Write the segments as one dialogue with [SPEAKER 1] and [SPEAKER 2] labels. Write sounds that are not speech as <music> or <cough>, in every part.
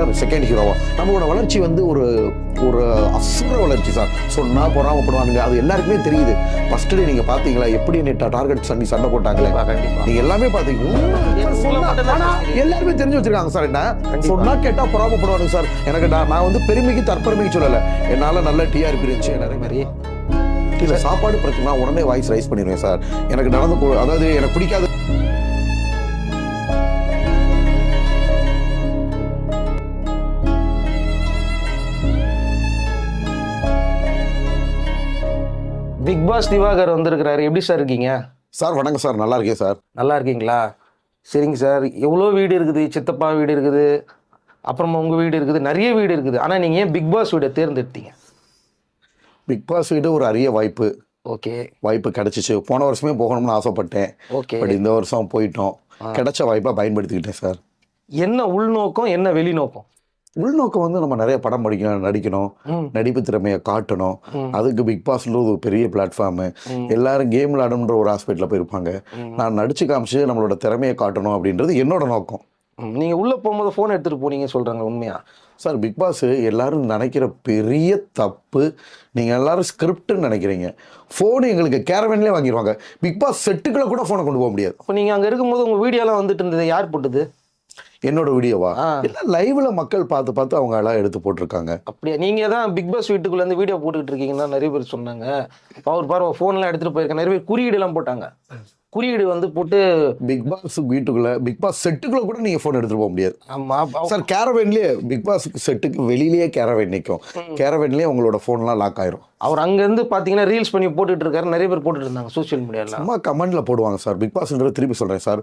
[SPEAKER 1] Regular second ஹீரோவா நம்மளோட வளர்ச்சி வந்து ஒரு ஒரு அசுர வளர்ச்சி சார். சொன்னா பொறாமப்படுவானுங்க. அது எல்லாருக்குமே தெரியுது. ஃபர்ஸ்ட் டே நீங்க பாத்தீங்களா? எப்படி நெட்டா டார்கெட் பண்ணி சண்டை போட்டாங்களே?
[SPEAKER 2] கண்டிப்பா, கண்டிப்பா.
[SPEAKER 1] நீங்க எல்லாமே
[SPEAKER 2] தெரியும்.
[SPEAKER 1] எல்லாருமே தெரிஞ்சு வச்சிருக்காங்க சார் என்ன?
[SPEAKER 2] கண்டிப்பா.
[SPEAKER 1] சொன்னா கேட்டா பொறாமப்படுவானுங்க சார். எனக்கு நான் நான் வந்து பெருமைக்கு தற்பெருமைக்கு சொல்லல. என்னால நல்ல டிஆர்பி இருந்துச்சு நிறைய மாதிரி இல்ல சாப்பாடு பிரச்சனை உடனே வாய்ஸ் ரைஸ் பண்ணிடுவேன் சார். எனக்கு நடந்து அதாவது எனக்கு பிடிக்காத
[SPEAKER 2] பிக் பாஸ் திவாகர் வந்திருக்கிறாரு. எப்படி சார் இருக்கீங்க?
[SPEAKER 1] சார் வணக்கம் சார். நல்லா இருக்கேன் சார்.
[SPEAKER 2] நல்லா இருக்கீங்களா? சரிங்க சார். எவ்வளோ வீடு இருக்குது? சித்தப்பா வீடு இருக்குது. அப்புறமா உங்கள் வீடு இருக்குது. நிறைய வீடு இருக்குது. ஆனால் நீங்கள் ஏன் பிக் பாஸ் வீடை தேர்ந்தெடுத்தீங்க?
[SPEAKER 1] பிக் பாஸ் வீடு ஒரு அரிய வாய்ப்பு.
[SPEAKER 2] ஓகே.
[SPEAKER 1] வாய்ப்பு கிடைச்சிச்சு. போன வருஷமே போகணும்னு ஆசைப்பட்டேன்.
[SPEAKER 2] ஓகே.
[SPEAKER 1] பட் இந்த வருஷம் போயிட்டோம். கிடைச்ச வாய்ப்பை பயன்படுத்திக்கிட்டேன் சார்.
[SPEAKER 2] என்ன உள்நோக்கம் என்ன வெளிநோக்கம்?
[SPEAKER 1] உள்நோக்கம் வந்து நம்ம நிறைய படம் படிக்கணும் நடிக்கணும். நடிப்பு திறமையை காட்டணும். அதுக்கு பிக் பாஸ்ன்றது ஒரு பெரிய பிளாட்ஃபார்மு. எல்லாரும் கேம் விளாடணுன்ற ஒரு ஹாஸ்பிட்டலில் போயிருப்பாங்க. நான் நடிச்சு காமிச்சு நம்மளோட திறமையை காட்டணும் அப்படின்றது என்னோட நோக்கம்.
[SPEAKER 2] ம். நீங்க உள்ள போகும்போது ஃபோன் எடுத்துட்டு போனீங்க சொல்றாங்க உண்மையா?
[SPEAKER 1] சார் பிக் பாஸ் எல்லாரும் நினைக்கிற பெரிய தப்பு நீங்கள் எல்லாரும் ஸ்கிரிப்ட்னு நினைக்கிறீங்க. ஃபோன் எங்களுக்கு கேரவன்லேயே வாங்கிடுவாங்க பிக் பாஸ் செட்டுக்குள்ள கூட ஃபோனை கொண்டு போக முடியாது.
[SPEAKER 2] அப்போ நீங்க அங்க இருக்கும்போது உங்க வீடியோலாம் வந்துட்டு இருந்தது யார் போட்டது?
[SPEAKER 1] என்னோட வீடியோவா? லைவ்ல மக்கள் பார்த்து பார்த்து அவங்க எல்லாம் எடுத்து போட்டிருக்காங்க.
[SPEAKER 2] அப்படியா? நீங்க தான் பிக் பாஸ் வீட்டுக்குள்ள இருந்து வீடியோ போட்டுக்கிட்டு இருக்கீங்கன்னு நிறைய பேர் சொன்னாங்க. அவர் பாரு ஃபோன்லாம் எடுத்துட்டு போயிருக்கேன் நிறைய பேர் குறியீடு எல்லாம் போட்டாங்க. குறியீடு வந்து போட்டு
[SPEAKER 1] பிக் பாஸ் வீட்டுக்குள்ள பிக் பாஸ் செட்டுக்குள்ள கூட நீங்க ஃபோன் எடுத்துட்டு போக முடியாது.
[SPEAKER 2] ஆமா
[SPEAKER 1] சார் கேரவேன்லயே பிக் பாஸ் செட்டுக்கு வெளியிலேயே கேரவேன் நிற்கும் கேரவேன்லேயே உங்களோட ஃபோன்லாம் லாக் ஆயிரும்.
[SPEAKER 2] அவர் அங்க இருந்து பாத்தீங்கன்னா ரீல்ஸ் பண்ணி போட்டுட்டு இருக்காரு நிறைய பேர் போட்டுட்டு இருந்தாங்க சோஷியல் மீடியால
[SPEAKER 1] சும்மா கமெண்ட்ல போடுவாங்க சார் பிக் பாஸ்ன்றது திருப்பி சொல்றேன் சார்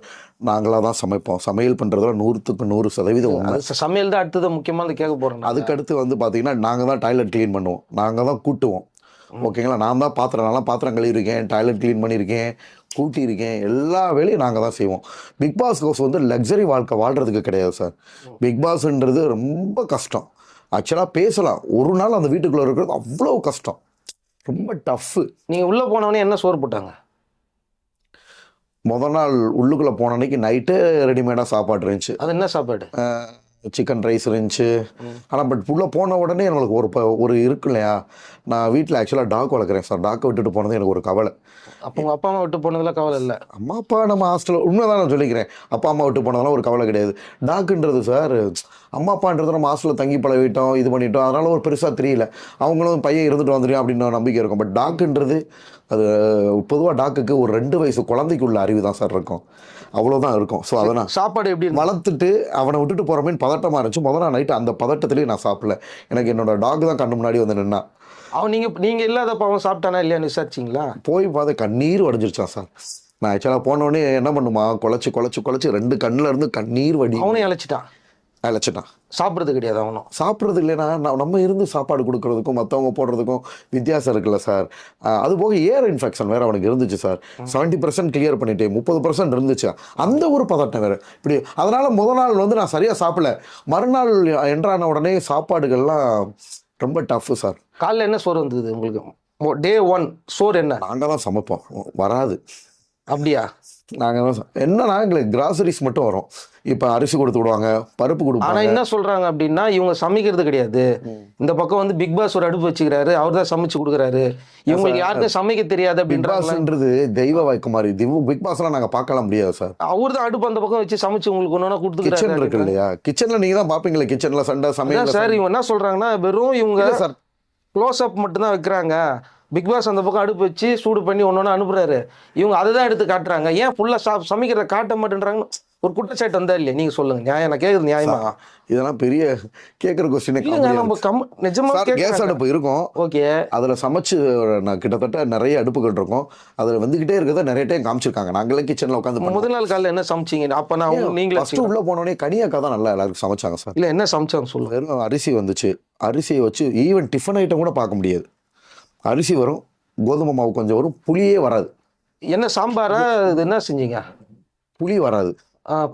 [SPEAKER 1] நாங்களாக தான் சமைப்போம். சமையல் பண்றதுல நூறுத்துக்கு நூறு சதவீதம் உண்மை.
[SPEAKER 2] சமையல் தான் அடுத்தது முக்கியமா வந்து கேட்க நான்.
[SPEAKER 1] அதுக்கடுத்து வந்து பார்த்தீங்கன்னா நாங்கள் தான் டாய்லெட் க்ளீன் பண்ணுவோம். நாங்கள் தான் கூட்டுவோம். ஓகேங்களா நான் தான் பாத்திரம் நான்லாம் பாத்திரம் கழுவிருக்கேன் டாய்லெட் க்ளீன் பண்ணியிருக்கேன் கூட்டியிருக்கேன். எல்லா வேலையும் நாங்கள் தான் செய்வோம். பிக் பாஸ் ஹவுஸ் வந்து லக்ஸரி வாழ்க்கை வாழ்கிறதுக்கு கிடையாது சார் பிக் பாஸ்ன்றது ரொம்ப கஷ்டம். ஆக்சுவலாக பேசலாம். ஒரு நாள் அந்த வீட்டுக்குள்ளே இருக்கிறது அவ்வளோ கஷ்டம். ரொம்ப டஃப்பு
[SPEAKER 2] நீங்க உள்ள போனவொடனே என்ன சோறு போட்டாங்க?
[SPEAKER 1] முத நாள் உள்ளுக்குள்ளே போன அன்னைக்கு நைட்டு ரெடிமேடாக சாப்பாடு இருந்துச்சு.
[SPEAKER 2] அது என்ன சாப்பாடு?
[SPEAKER 1] சிக்கன் ரைஸ் இருந்துச்சு. ஆனால் பட் உள்ளே போன உடனே நம்மளுக்கு ஒரு ப- ஒரு இருக்கு இல்லையா? நான் வீட்டில் ஆக்சுவலாக டாக் வளர்க்குறேன் சார் டாக்கை விட்டுட்டு போனது எனக்கு ஒரு கவலை.
[SPEAKER 2] அப்போ உங்க அப்பா அம்மா விட்டு போனதுல கவலை இல்ல.
[SPEAKER 1] அம்மா அப்பா நம்ம ஹாஸ்டல் உண்மைதான் நான் சொல்லிக்கிறேன். அப்பா அம்மா விட்டு போனதெல்லாம் ஒரு கவலை கிடையாது. டாக்குன்றது சார் அம்மா அப்பான்றது நம்ம ஹாஸ்டலில் தங்கி பழகிட்டோம் இது பண்ணிட்டோம் அதனால ஒரு பெருசாக தெரியல. அவங்களும் பையன் இருந்துட்டு வந்துடும் அப்படின்னு ஒரு நம்பிக்கை இருக்கும். பட் டாக்குன்றது அது பொதுவாக டாக்குக்கு ஒரு ரெண்டு வயசு குழந்தைக்கு உள்ள அறிவு தான் சார் இருக்கும். அவ்வளோதான் இருக்கும். ஸோ அதனால்
[SPEAKER 2] சாப்பாடு எப்படி?
[SPEAKER 1] வளர்த்துட்டு அவனை விட்டுட்டு போகிறமேன்னு பதட்டமாக இருந்துச்சு. முதல் நாள் நைட்டு அந்த பதட்டத்திலேயே நான் சாப்பிடல. எனக்கு என்னோட டாக் தான் கண்ணு முன்னாடி வந்து நின்னா
[SPEAKER 2] அவன் நீங்க நீங்க இல்லாதப்ப அவன் சாப்பிட்டானா இல்லையான்னு விசாரிச்சிங்களா?
[SPEAKER 1] போய் பார்த்து கண்ணீர் வடிஞ்சிருச்சான் சார். நான் ஆக்சுவலாக போனோடனே என்ன பண்ணுமா? குழச்சி குழச்சி குழச்சி ரெண்டு கண்ணுல இருந்து கண்ணீர் வடி
[SPEAKER 2] அவனையும் அழைச்சிட்டான்.
[SPEAKER 1] அழைச்சிட்டான்.
[SPEAKER 2] சாப்பிட்றது கிடையாது அவனும்.
[SPEAKER 1] சாப்பிட்றது இல்லைன்னா நம்ம இருந்து சாப்பாடு கொடுக்கறதுக்கும் மற்றவங்க போடுறதுக்கும் வித்தியாசம் இருக்குல்ல சார். அது போக ஏர் இன்ஃபெக்ஷன் வேற அவனுக்கு இருந்துச்சு சார். செவன்ட்டி பர்சன்ட் கிளியர் பண்ணிட்டேன். முப்பது பர்சன்ட் இருந்துச்சு. அந்த ஒரு பதட்டம் வேற. இப்படி அதனால முத நாள் வந்து நான் சரியாக சாப்பிடல. மறுநாள் என்றான உடனே சாப்பாடுகள்லாம் ரொம்ப டஃப்பு சார்.
[SPEAKER 2] காலைல என்ன சோறு வந்தது உங்களுக்கு? டே ஒன் சோறு என்ன?
[SPEAKER 1] நாங்கள் தான் சமைப்போம். வராது.
[SPEAKER 2] அப்படியா?
[SPEAKER 1] நாங்கள் என்னன்னா எங்களுக்கு கிராசரிஸ் மட்டும் வரும். இப்போ அரிசி கொடுத்து விடுவாங்க பருப்பு கொடுப்பாங்க.
[SPEAKER 2] என்ன சொல்றாங்க அப்படின்னா இவங்க சமைக்கிறது கிடையாது. இந்த பக்கம் வந்து பிக் பாஸ் ஒரு அடுப்பு வச்சுக்கிறாரு அவர் தான் சமைச்சு கொடுக்குறாரு. இவங்களுக்கு யாருக்கும் சமைக்க தெரியாது
[SPEAKER 1] பாஸ்ன்றது தெய்வ வாய்க்குமாரி. திவ் பிக் பாஸ்லாம் நாங்கள் பார்க்கலாம் முடியாது சார்.
[SPEAKER 2] அவர் தான் அடுப்பு அந்த பக்கம் வச்சு சமைச்சு உங்களுக்கு ஒன்று
[SPEAKER 1] கிச்சன் இருக்கு இல்லையா? கிச்சன்ல நீங்க தான் பாப்பீங்களே கிச்சன்ல சண்டை சமையல்
[SPEAKER 2] சார் இவங்க என்ன சொல்றாங்கன்னா வெறும் இவங்க
[SPEAKER 1] சார்
[SPEAKER 2] க்ளோஸ் அப் மட்டும் தான் வைக்கிறாங்க. பிக் பாஸ் அந்த பக்கம் அடுப்பு வச்சு சூடு பண்ணி ஒன்று அனுப்புறாரு. இவங்க அதை தான் எடுத்து காட்டுறாங்க. ஏன் ஃபுல்லாக சா சமைக்கிறத காட்ட மாட்டேன்றாங்க ஒரு குற்றச்சாட்டு வந்தா இல்லையா? நீங்க சொல்லுங்க. நியாயம் நான் கேட்குறது நியாயமா?
[SPEAKER 1] இதெல்லாம் பெரிய கேட்குற கொஸ்டினே
[SPEAKER 2] நம்ம கம் நிஜமா
[SPEAKER 1] கேஸ் அடுப்பு இருக்கும்.
[SPEAKER 2] ஓகே.
[SPEAKER 1] அதுல சமைச்சு நான் கிட்டத்தட்ட நிறைய அடுப்புகள் இருக்கும். அதுல வந்துகிட்டே இருக்கிறத நிறைய டைம் காமிச்சிருக்காங்க. நாங்களே கிச்சன்ல உட்காந்து
[SPEAKER 2] முதல் நாள் காலைல என்ன சமைச்சீங்க? அப்ப நான் நீங்களே
[SPEAKER 1] ஃபர்ஸ்ட் உள்ள போனோடனே கனியாக்கா தான் நல்லா எல்லாருக்கும் சமைச்சாங்க சார்.
[SPEAKER 2] இல்ல என்ன சமைச்சாங்க சொல்லுங்க.
[SPEAKER 1] வெறும் அரிசி வந்துச்சு. அரிசியை வச்சு ஈவன் டிஃபன் ஐட்டம் கூட பார்க்க முடியாது. அரிசி வரும் கோதுமை மாவு கொஞ்சம் வரும் புளியே வராது.
[SPEAKER 2] என்ன சாம்பாரா இது என்ன செஞ்சீங்க?
[SPEAKER 1] புளி வராது.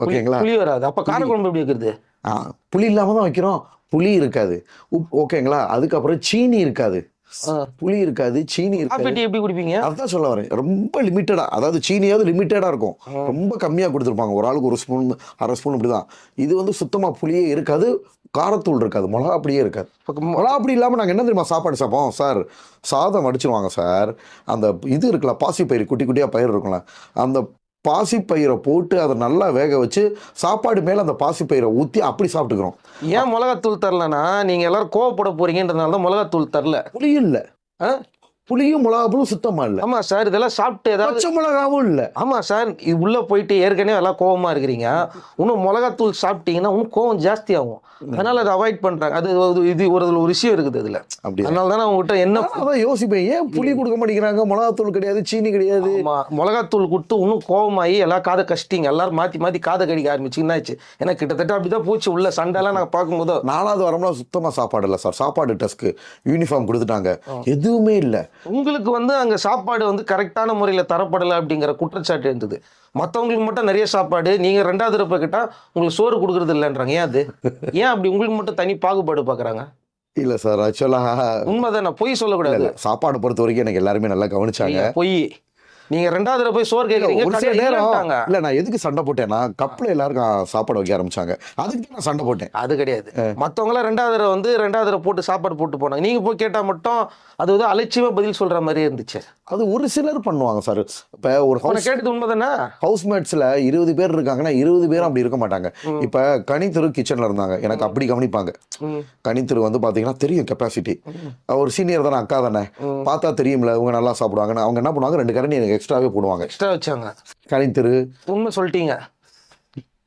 [SPEAKER 1] ஓகேங்களா?
[SPEAKER 2] புளி வராது. அப்ப காரக்குழம்பு எப்படி வைக்கிறது?
[SPEAKER 1] ஆ, புளி இல்லாம தான் வைக்கிறோம். புளி இருக்காது. உப் ஓகேங்களா? அதுக்கப்புறம் சீனி இருக்காது. புளி இருக்காது சீனி இருக்காது.
[SPEAKER 2] எப்படி குடிப்பீங்க?
[SPEAKER 1] அதுதான் சொல்ல வரேன். ரொம்ப லிமிட்டடா அதாவது சீனியாவது லிமிட்டடா இருக்கும். ரொம்ப கம்மியா கொடுத்துருப்பாங்க. ஒரு ஆளுக்கு ஒரு ஸ்பூன் அரை ஸ்பூன் இப்படிதான். இது வந்து சுத்தமா புளியே இருக்காது. காரத்தூள் இருக்காது மிளகா அப்படியே இருக்காது. மிளகா அப்படி இல்லாமல் நாங்கள் என்ன தெரியுமா சாப்பாடு சாப்பிடுவோம்? சார் சாதம் வடிச்சிருவாங்க சார். அந்த இது இருக்குல்ல பாசிப்பயிறு குட்டி குட்டியாக பயிர் இருக்கும்ல அந்த பாசிப்பயிரை போட்டு அதை நல்லா வேக வச்சு சாப்பாடு மேலே அந்த பாசிப்பயிரை ஊற்றி அப்படி சாப்பிட்டுக்கிறோம்.
[SPEAKER 2] ஏன் மிளகாத்தூள் தரலனா நீங்க எல்லாரும் கோவப்பட போறீங்கன்றதுனால தான் மிளகாத்தூள் தரல.
[SPEAKER 1] புளியும் இல்லை
[SPEAKER 2] ஆ?
[SPEAKER 1] புளியும் மிளகாப்பும் சுத்தமாக இல்லை.
[SPEAKER 2] ஆமா சார் இதெல்லாம் சாப்பிட்டு ஏதாவது
[SPEAKER 1] பச்சை மிளகாவும் இல்லை.
[SPEAKER 2] ஆமா சார் இது உள்ள போயிட்டு ஏற்கனவே எல்லாம் கோவமா இருக்கிறீங்க. இன்னும் மிளகாத்தூள் சாப்பிட்டீங்கன்னா இன்னும் கோவம் ஜாஸ்தி ஆகும். அதனால அதை அவாய்ட் பண்றாங்க. அது ஒரு- இது ஒரு ஒரு விஷயம் இருக்குது இதுல.
[SPEAKER 1] அப்படி
[SPEAKER 2] அதனால தானே உங்ககிட்ட என்ன
[SPEAKER 1] அதான் யோசிப்பேன். ஏன் புளி கொடுக்க மாட்டேங்கிறாங்க? மிளகாத்தூள் கிடையாது சீனி கிடையாது.
[SPEAKER 2] மிளகாத்தூள் கொடுத்து இன்னும் கோவமாயி எல்லாம் காதை கஷ்டிங்க. எல்லாரும் மாத்தி மாத்தி காதை கடிக்க ஆரம்பிச்சு என்னாச்சு ஏன்னா கிட்டத்தட்ட அப்படிதான் போச்சு. உள்ள சண்டைலாம் நாங்க பார்க்கும்போது
[SPEAKER 1] நாலாவது வாரம்லாம் சுத்தமாக சாப்பாடு இல்லை சார். சாப்பாடு டெஸ்க்கு யூனிஃபார்ம் கொடுத்துட்டாங்க. எதுவுமே இல்லை.
[SPEAKER 2] உங்களுக்கு வந்து அங்க சாப்பாடு வந்து கரெக்டான முறையில் தரப்படலை அப்படிங்கிற குற்றச்சாட்டு இருந்தது. மற்றவங்களுக்கு மட்டும் நிறைய சாப்பாடு நீங்க ரெண்டாவது தடவை கேட்டா உங்களுக்கு சோறு கொடுக்கறது இல்லைன்றாங்க. ஏன் அது? ஏன் அப்படி உங்களுக்கு மட்டும் தனி பாகுபாடு பார்க்கறாங்க
[SPEAKER 1] இல்லை சார் ஆக்சுவலாக
[SPEAKER 2] உண்மைதான்? நான் பொய் சொல்லக்கூடாது.
[SPEAKER 1] சாப்பாடு பொறுத்த வரைக்கும் எனக்கு எல்லாருமே நல்லா கவனிச்சாங்க.
[SPEAKER 2] பொய். நீங்க ரெண்டாவது போய் சோறு கேட்குறீங்க
[SPEAKER 1] ஒரு சில நேரம். இல்ல நான் எதுக்கு சண்டை போட்டேன்னா கப்பல எல்லாருக்கும் சாப்பாடு வைக்க ஆரம்பிச்சாங்க. அதுக்கு தான் நான் சண்டை போட்டேன்.
[SPEAKER 2] அது கிடையாது. மத்தவங்க எல்லாம் ரெண்டாவது தடவை வந்து ரெண்டாவது தடவை போட்டு சாப்பாடு போட்டு போனாங்க. நீங்க போய் கேட்டா மட்டும் அது வந்து அலட்சியமா பதில் சொல்ற மாதிரி இருந்துச்சு.
[SPEAKER 1] அது ஒரு சிலர் பண்ணுவாங்க சார். இப்ப ஒரு ஹவுஸ்
[SPEAKER 2] கேட்டது உண்மைதானே?
[SPEAKER 1] ஹவுஸ் மேட்ஸ்ல இருபது பேர் இருக்காங்கன்னா இருபது பேரும் அப்படி இருக்க மாட்டாங்க. இப்ப கனித்தெரு கிச்சன்ல இருந்தாங்க. எனக்கு அப்படி கவனிப்பாங்க. கனித்தெரு வந்து பாத்தீங்கன்னா தெரியும் கெப்பாசிட்டி ஒரு சீனியர் தானே அக்கா தானே. பார்த்தா தெரியும்ல இவங்க நல்லா சாப்பிடுவாங்கன்னு. அவங்க என்ன பண்ணுவாங்க? ரெண்டு கரண்டி எனக்கு எக்ஸ்ட்ராவே போடுவாங்க.
[SPEAKER 2] எக்ஸ்ட்ரா வச்சாங்க.
[SPEAKER 1] கனித்தெரு
[SPEAKER 2] உண்மை சொல்லிட்டீங்க.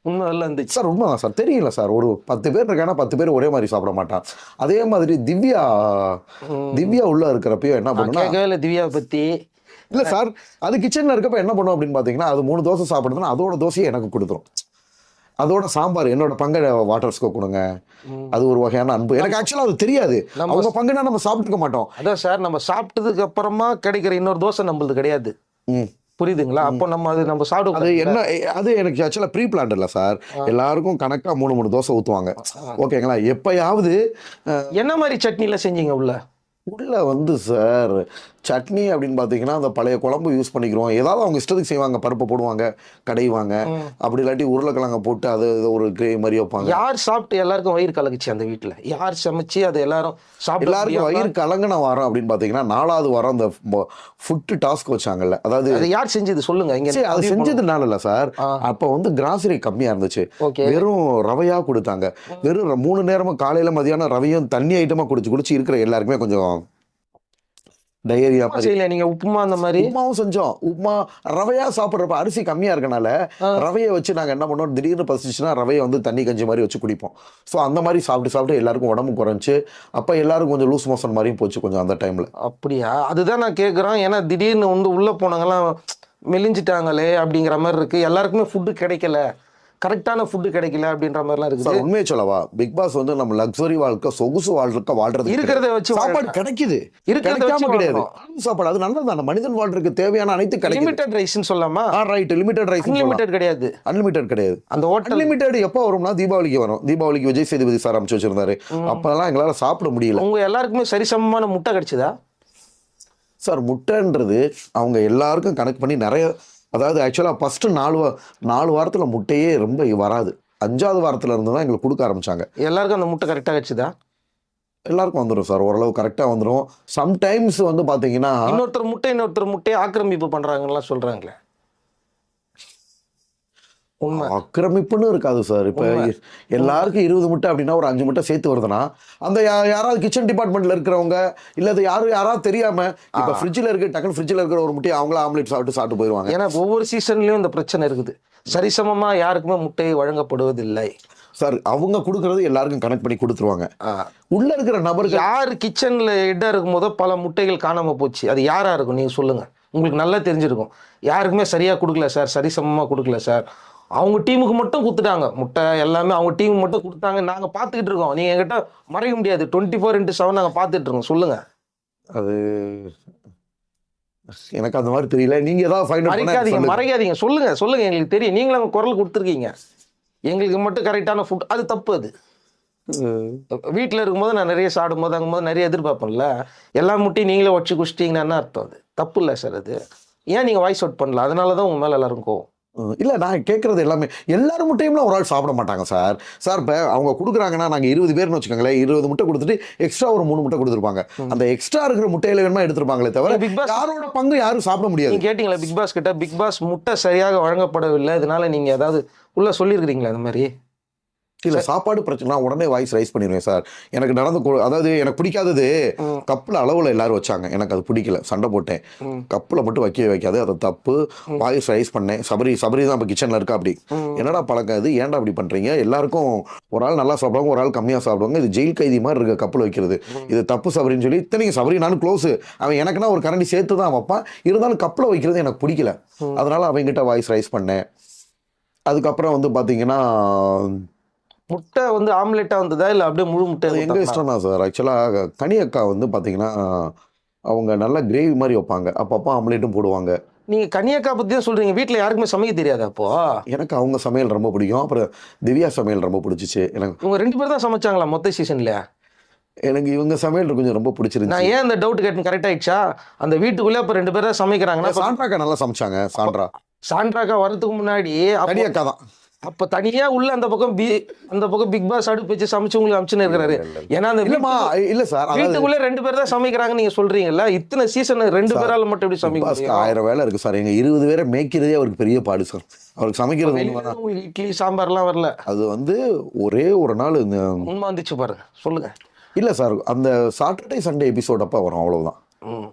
[SPEAKER 2] உண்மை எல்லாம் இருந்துச்சு.
[SPEAKER 1] சார் உண்மைதான் சார். தெரியல சார். ஒரு பத்து பேர் இருக்காங்கன்னா பத்து பேர் ஒரே மாதிரி சாப்பிட மாட்டான். அதே மாதிரி திவ்யா திவ்யா உள்ள இருக்கிறப்பயும் என்ன பண்ணுன்னா
[SPEAKER 2] திவ்யாவை பத்தி.
[SPEAKER 1] இல்ல சார் அது கிச்சன்ல இருக்கப்ப என்ன பண்ணும் அப்படின்னு பாத்தீங்கன்னா அது மூணு தோசை சாப்பிடுதுன்னா அதோட தோசையை எனக்கு கொடுத்துரும். அதோட சாம்பார் என்னோட பங்கை வாட்டர்ஸ்க்கு கொடுங்க. அது ஒரு வகையான அன்பு. எனக்கு ஆக்சுவலா அது தெரியாது.
[SPEAKER 2] நம்ம-
[SPEAKER 1] அவங்க பங்குனா நம்ம சாப்பிட்டுக்க மாட்டோம்.
[SPEAKER 2] அதான் சார் நம்ம சாப்பிட்டதுக்கு அப்புறமா கிடைக்கிற இன்னொரு தோசை நம்மளுது கிடையாது. புரியுதுங்களா? அப்போ நம்ம அது நம்ம
[SPEAKER 1] அது
[SPEAKER 2] சாப்பிட
[SPEAKER 1] என்ன அது எனக்கு ஆக்சுவலா ப்ரீ பிளான் இல்லை சார் எல்லாருக்கும் கணக்கா மூணு மூணு தோசை ஊத்துவாங்க. ஓகேங்களா எப்பயாவது
[SPEAKER 2] என்ன மாதிரி சட்னில செஞ்சீங்க உள்ள?
[SPEAKER 1] உள்ள வந்து சார் சட்னி அப்படின்னு பார்த்தீங்கன்னா அந்த பழைய குழம்பு யூஸ் பண்ணிக்கிறோம். ஏதாவது அவங்க இஷ்டத்துக்கு செய்வாங்க. பருப்பை போடுவாங்க கடைவாங்க அப்படி இல்லாட்டி உருளைக்கிழங்க போட்டு அது ஒரு கிரேவி மாதிரி வைப்பாங்க.
[SPEAKER 2] யார் சாப்பிட்டு எல்லாருக்கும் வயிறு கலக்குச்சு அந்த வீட்ல? யார் சமைச்சு அதை எல்லாரும் சாப்பிட
[SPEAKER 1] எல்லாருக்கும் வயிறு கலங்கின வாரம் அப்படின்னு பார்த்தீங்கன்னா நாலாவது வாரம் அந்த ஃபுட்டு டாஸ்க் வச்சாங்கல்ல. அதாவது
[SPEAKER 2] அது யார் செஞ்சது? சொல்லுங்க. இங்க
[SPEAKER 1] அது செஞ்சதுனால இல்ல சார். அப்போ வந்து கிராசரி கம்மியா இருந்துச்சு. வெறும் ரவையா கொடுத்தாங்க. வெறும் மூணு நேரமும் காலையில மதியானம் ரவையும் தண்ணி ஐட்டமா குடிச்சு குடிச்சு இருக்கிற எல்லாருக்குமே கொஞ்சம் டயரியா
[SPEAKER 2] செய்யல நீங்க உப்புமா அந்த மாதிரி?
[SPEAKER 1] உப்புமாவும் செஞ்சோம். உப்புமா ரவையா சாப்பிட்றப்ப அரிசி கம்மியா இருக்கனால ரவையை வச்சு நாங்க என்ன பண்ணோம்? திடீர்னு பசிச்சுன்னா ரவையை வந்து தண்ணி கஞ்சி மாதிரி வச்சு குடிப்போம். ஸோ அந்த மாதிரி சாப்பிட்டு சாப்பிட்டு எல்லாருக்கும் உடம்பு குறைஞ்சு அப்ப எல்லாரும் கொஞ்சம் லூஸ் மோஷன் மாதிரியும் போச்சு கொஞ்சம் அந்த டைம்ல
[SPEAKER 2] அப்படியா? அதுதான் நான் கேட்குறேன் ஏன்னா திடீர்னு வந்து உள்ள போனவங்கலாம் மெலிஞ்சிட்டாங்களே அப்படிங்கிற மாதிரி இருக்கு. எல்லாருக்குமே ஃபுட்டு கிடைக்கல. கரெக்டான ஃபுட்டு கிடைக்கல அப்படின்ற மாதிரிலாம் இருக்குது.
[SPEAKER 1] சார் உண்மையை சொல்லவா? பிக் பாஸ் வந்து நம்ம லக்ஸரி வாழ்க்கை சொகுசு வாழ்க்கை வாழ்றது
[SPEAKER 2] இருக்கிறத வச்சு
[SPEAKER 1] சாப்பாடு கிடைக்குது.
[SPEAKER 2] இருக்கிறத
[SPEAKER 1] கிடைக்காம
[SPEAKER 2] வச்சு
[SPEAKER 1] கிடையாது. சாப்பாடு அது நல்லதான மனிதன் வாழ்றதுக்கு தேவையான அனைத்து கிடைக்குது.
[SPEAKER 2] லிமிட்டட் ரைஸ்ன்னு சொல்லாமா?
[SPEAKER 1] ஆ ரைட் லிமிடெட் ரைஸ்
[SPEAKER 2] அன்லிமிட்டட் கிடையாது.
[SPEAKER 1] அன்லிமிட்டெட் கிடையாது.
[SPEAKER 2] அந்த ஹோட்டல்
[SPEAKER 1] அன்லிமிட்டெட் எப்போ வரும்னா தீபாவளிக்கு வரும். தீபாவளிக்கு விஜய் சேதுபதி சார் அமைச்சு வச்சிருந்தாரு. அப்பெல்லாம் எங்களால சாப்பிட முடியல.
[SPEAKER 2] உங்க எல்லாருக்குமே சரிசமமான முட்டை கிடைச்சதா?
[SPEAKER 1] சார் முட்டைன்றது அவங்க எல்லாருக்கும் கணக்கு பண்ணி நிறைய அதாவது ஆக்சுவலாக ஃபஸ்ட்டு நாலு நாலு வாரத்தில் முட்டையே ரொம்ப வராது. அஞ்சாவது வாரத்துல இருந்து தான் எங்களுக்கு கொடுக்க ஆரம்பிச்சாங்க.
[SPEAKER 2] எல்லாருக்கும் அந்த முட்டை கரெக்டாக கிடைச்சதா
[SPEAKER 1] எல்லாருக்கும் வந்துடும் சார் ஓரளவு கரெக்டாக வந்துடும் சம்டைம்ஸ் வந்து பார்த்தீங்கன்னா
[SPEAKER 2] இன்னொருத்தர் முட்டை இன்னொருத்தர் முட்டையை ஆக்கிரமிப்பு பண்றாங்கலாம் சொல்றாங்களே. உண்மை.
[SPEAKER 1] ஆக்கிரமிப்புன்னு இருக்காது சார். இப்போ எல்லாருக்கும் இருபது முட்டை அப்படின்னா ஒரு அஞ்சு முட்டை சேர்த்து வருதுன்னா அந்த யாராவது கிச்சன் டிபார்ட்மெண்ட்ல இருக்கிறவங்க இல்ல அது யாரும் யாராவது தெரியாம இப்போ ஃப்ரிட்ஜில் இருக்கு டக்குன்னு ஃப்ரிட்ஜில் இருக்கிற ஒரு முட்டையை அவங்கள ஆம்லேட் சாப்பிட்டு சாப்பிட்டு போயிடுவாங்க
[SPEAKER 2] ஏன்னா ஒவ்வொரு சீசன்லயும் இந்த பிரச்சனை இருக்குது. சரிசமமா யாருக்குமே முட்டை வழங்கப்படுவதில்லை.
[SPEAKER 1] சார் அவங்க கொடுக்கறது எல்லாருக்கும் கனெக்ட் பண்ணி கொடுத்துருவாங்க. உள்ள இருக்கிற நபருக்கு
[SPEAKER 2] யார் கிச்சன்ல இடம் இருக்கும் போதோ பல முட்டைகள் காணாம போச்சு. அது யாரா இருக்கும்? நீங்க சொல்லுங்க. உங்களுக்கு நல்லா தெரிஞ்சிருக்கும். யாருக்குமே சரியா கொடுக்கல சார். சரிசமமா கொடுக்கல சார். அவங்க டீமுக்கு மட்டும் கொடுத்துட்டாங்க முட்டை எல்லாமே அவங்க டீமுக்கு மட்டும் கொடுத்தாங்க. நாங்க பார்த்துக்கிட்டு இருக்கோம். நீங்க என்கிட்ட மறைக்க முடியாது. டுவெண்ட்டி ஃபோர் இன்ட்டு செவன் நாங்க பார்த்துட்டு இருக்கோம். சொல்லுங்க.
[SPEAKER 1] அது எனக்கு அந்த மாதிரி தெரியல. நீங்க ஏதாவது ஃபைண்ட்
[SPEAKER 2] மறைக்காதீங்க. மறைக்காதீங்க. சொல்லுங்க. சொல்லுங்க. எங்களுக்கு தெரியும். நீங்களும் குரல் கொடுத்துருக்கீங்க. எங்களுக்கு மட்டும் கரெக்டான ஃபுட் அது தப்பு அது. வீட்டில் இருக்கும்போது நான் நிறைய சாப்பிடும் போது அங்கும்போது நிறைய எதிர்பார்ப்பேன்ல. எல்லா முட்டையும் நீங்களே உடச்சி குடிச்சிட்டிங்கன்னா என்ன அர்த்தம் அது? தப்பு இல்லை சார் அது. ஏன் நீங்கள் வாய்ஸ் அவுட் பண்ணல? அதனால தான் உங்கள் மேலே எல்லாரும் கோவம்.
[SPEAKER 1] இல்ல நான் கேட்கறது எல்லாமே எல்லாரும் முட்டையும்லாம் ஒரு ஆள் சாப்பிட மாட்டாங்க சார். சார் இப்போ அவங்க கொடுக்குறாங்கன்னா நாங்கள் இருபது பேர்னு வச்சுக்கோங்களேன் இருபது முட்டை கொடுத்துட்டு எக்ஸ்ட்ரா ஒரு மூணு முட்டை கொடுத்துருப்பாங்க. அந்த எக்ஸ்ட்ரா இருக்கிற முட்டையில வேணுமா எடுத்துருப்பாங்களே தவிர
[SPEAKER 2] Big Boss-
[SPEAKER 1] யாரோட பங்கு யாரும் சாப்பிட முடியாது.
[SPEAKER 2] கேட்டீங்களா பிக் பாஸ் கிட்ட பிக் பாஸ் முட்டை சரியாக வழங்கப்படவில்லை இதனால நீங்க ஏதாவது உள்ள சொல்லியிருக்கிறீங்களா இந்த மாதிரி?
[SPEAKER 1] இல்ல சாப்பாடு பிரச்சனை நான் உடனே வாய்ஸ் ரைஸ் பண்ணிடுவேன் சார். எனக்கு நடந்த அதாவது எனக்கு பிடிக்காதது. கப்பில் அளவில் எல்லாரும் வச்சாங்க. எனக்கு அது பிடிக்கல சண்டை போட்டேன். கப்பில் மட்டும் வைக்கவே வைக்காது அது தப்பு. வாய்ஸ் ரைஸ் பண்ணேன். சபரி சபரி தான் இப்போ கிச்சனில் இருக்கா அப்படி. என்னடா பழக்கம் இது ஏன்டா அப்படி பண்றீங்க? எல்லாருக்கும் ஒரு ஆள் நல்லா சாப்பிடுவாங்க ஒரு ஆள் கம்மியாக சாப்பிடுவாங்க. இது ஜெயில் கைதி மாதிரி இருக்கு கப்பில் வைக்கிறது. இது தப்பு சபரின்னு சொல்லி இத்தனைக்கு சபரி நானும் க்ளோஸ் அவன் எனக்குன்னா ஒரு கரண்டி சேர்த்து தான் வைப்பான். இருந்தாலும் கப்பில் வைக்கிறது எனக்கு பிடிக்கல. அதனால அவங்ககிட்ட வாய்ஸ் ரைஸ் பண்ணேன். அதுக்கப்புறம் வந்து பார்த்தீங்கன்னா
[SPEAKER 2] முட்டை வந்து ஆம்லெட்டா வந்ததா? இல்ல அப்படியே முழு முட்டை
[SPEAKER 1] அது எங்க
[SPEAKER 2] கொடுத்தாங்களா?
[SPEAKER 1] இஷ்டம் தான் சார். ஆக்சுவலாக கனி அக்கா வந்து பார்த்தீங்கன்னா அவங்க நல்ல கிரேவி மாதிரி வைப்பாங்க. அப்பப்போ ஆம்லேட்டும் போடுவாங்க.
[SPEAKER 2] நீங்க கன்னியாக்கா பத்தி தான் சொல்றீங்க. வீட்ல யாருக்குமே சமைக்க தெரியாது அப்போ?
[SPEAKER 1] எனக்கு அவங்க சமையல் ரொம்ப பிடிக்கும். அப்புறம் திவ்யா சமையல் ரொம்ப பிடிச்சிச்சு. எனக்கு
[SPEAKER 2] இவங்க ரெண்டு பேர் தான் சமைச்சாங்களா மொத்த சீசன்ல
[SPEAKER 1] எனக்கு இவங்க சமையல் கொஞ்சம் ரொம்ப
[SPEAKER 2] நான்
[SPEAKER 1] பிடிச்சிருந்துச்சு
[SPEAKER 2] ஏன் அந்த டவுட் கேட்டேன்? கரெக்ட் ஆயிடுச்சா? அந்த வீட்டுக்குள்ள இப்ப ரெண்டு பேர் தான் சமைக்கிறாங்கன்னா அப்ப
[SPEAKER 1] சாண்ட்ரா அக்கா நல்லா சமைச்சாங்க சாண்ட்ரா.
[SPEAKER 2] சாண்ட்ராக்கா வரதுக்கு முன்னாடி அப்ப-
[SPEAKER 1] கனி அக்கா தான்.
[SPEAKER 2] அப்ப தனியா உள்ள அந்த பக்கம் பி அந்த பக்கம் பிக் பாஸ் அடுப்பு வச்சு சமைச்சு உங்களுக்கு அமிச்சுன்னு இருக்கிறாரு. ஏன்னா அந்த
[SPEAKER 1] இல்லம்மா இல்ல சார்
[SPEAKER 2] வீட்டுக்குள்ள ரெண்டு பேர் தான் சமைக்கிறாங்க நீங்க சொல்றீங்கல்ல இத்தனை சீசன் ரெண்டு பேரால மட்டும் எப்படி சமைக்க
[SPEAKER 1] ஆயிரம் வேலை இருக்கு சார். எங்க இருபது பேரை மேய்க்கிறதே அவருக்கு பெரிய பாடு சார். அவருக்கு சமைக்கிறது.
[SPEAKER 2] உங்களுக்கு இட்லி சாம்பார்லாம் வரல.
[SPEAKER 1] அது வந்து ஒரே ஒரு நாள் இந்த
[SPEAKER 2] உண்மை வந்துச்சு பாருங்க சொல்லுங்க.
[SPEAKER 1] இல்ல சார் அந்த சாட்டர்டே சண்டே எபிசோட் அப்போ வரும் அவ்வளவுதான்.
[SPEAKER 2] ம்.